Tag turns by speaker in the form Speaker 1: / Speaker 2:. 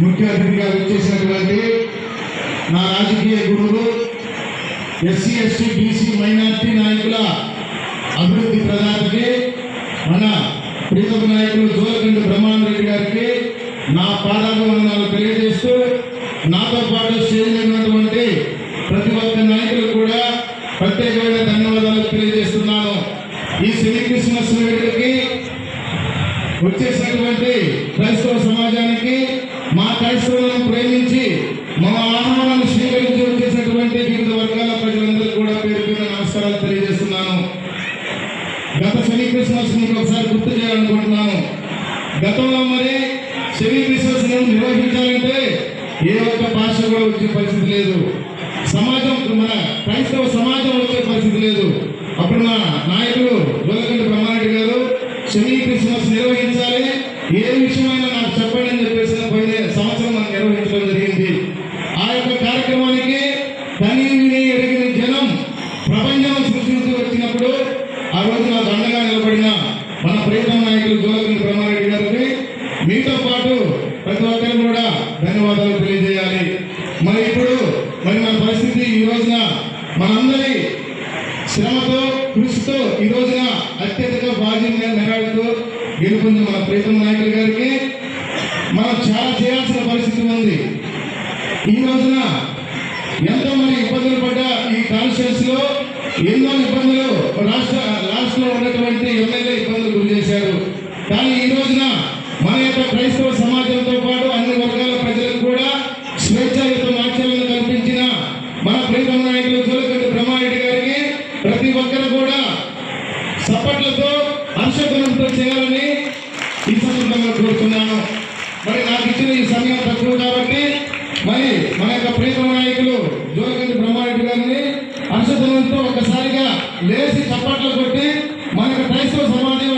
Speaker 1: ముఖ్య అతిథిగా వచ్చేసినటువంటి నా రాజకీయ గురువు ఎస్సీ ఎస్టీ బీసీ మైనార్టీ నాయకుల అభివృద్ధి ప్రధానికి మన ప్రీతమ నాయకులు జోలకండి బ్రహ్మాండ రెడ్డి గారికి నా పాదాభివందనాలు తెలియజేస్తూ నాతో పాటు స్టేజ్ ఉన్నటువంటి ప్రతి ఒక్క నాయకులు కూడా ప్రత్యేకమైన ధన్యవాదాలు తెలియజేస్తున్నాను. ఈ శ్రీకృష్ణ క్రిస్మస్ వచ్చేసినటువంటి క్రైస్తవ సమాజానికి మా క్రైస్తవులను ప్రేమించి మన ఆహ్వానాన్ని స్వీకరించి వచ్చేసినటువంటి వివిధ వర్గాల ప్రజలందరికీ కూడా పేరు పేరు నమస్కారాలు తెలియజేస్తున్నాను. గత శని క్రిస్మస్ మీకు ఒకసారి గుర్తు చేయాలనుకుంటున్నాను. గతంలో మరి శని క్రిస్మస్ నిర్వహించాలంటే ఏ ఒక్క భాష కూడా వచ్చే పరిస్థితి లేదు. సమాజం మన క్రైస్తవ సమాజం వచ్చే పరిస్థితి లేదు. అప్పుడు మా నాయకులు ఏ విషయమైనా నాకు చెప్పండి అని చెప్పేసి పోయిన సంవత్సరం మనం నిర్వహించడం జరిగింది. ఆ యొక్క కార్యక్రమానికి తని విని ఎరిగిన జనం ప్రపంచం సృష్టించి వచ్చినప్పుడు ఆ రోజు నాకు అండగా నిలబడిన మన ప్రీతం నాయకులు జోలకండి బ్రహ్మారెడ్డి గారికి మీతో పాటు ప్రతి ఒక్కరు కూడా ధన్యవాదాలు తెలియజేయాలి. మరి ఇప్పుడు మరి మన పరిస్థితి ఈ రోజున మనందరి శ్రమతో కృషితో ఈ రోజున అత్యధిక బాధ్యం మెరాడుతూ గెలుపొంది మన ప్రీతం నాయకులు గారికి మనం చాలా చేయాల్సిన పరిస్థితి ఉంది ఈ రోజున ఎంతో మంది ఇబ్బందులు పడ్డ ఈ కాన్స్టిట్యూన్స్లో ఎన్నో ఇబ్బందులు రాష్ట్ర రాష్ట్రంలో ఉన్నటువంటి ఎమ్మెల్యే ఇబ్బందులు గురి చేశారు. కానీ ఈ రోజున మన యొక్క క్రైస్తవ సమాజంతో పాటు అన్ని వర్గాల ప్రజలకు కూడా స్వేచ్ఛాయుత ఆచరణ కల్పించిన మన ప్రీతమ నాయకులు జోలకంటి బ్రహ్మారెడ్డి గారికి ప్రతి ఒక్కరు కూడా సపట్లతో హర్షధ్వనంతో చేయాలని ఈ సందర్భంగా కోరుతున్నాను. మరి నాకు ఇచ్చిన ఈ సమయం తక్కువ కాబట్టి యొక్క ప్రీతమ నాయకులు జోగిరెడ్డి బ్రహ్మారెడ్డి గారిని అనుసరణతో ఒక్కసారిగా లేచి చప్పట్లు కొట్టి మన క్రైస్తవ సమాజం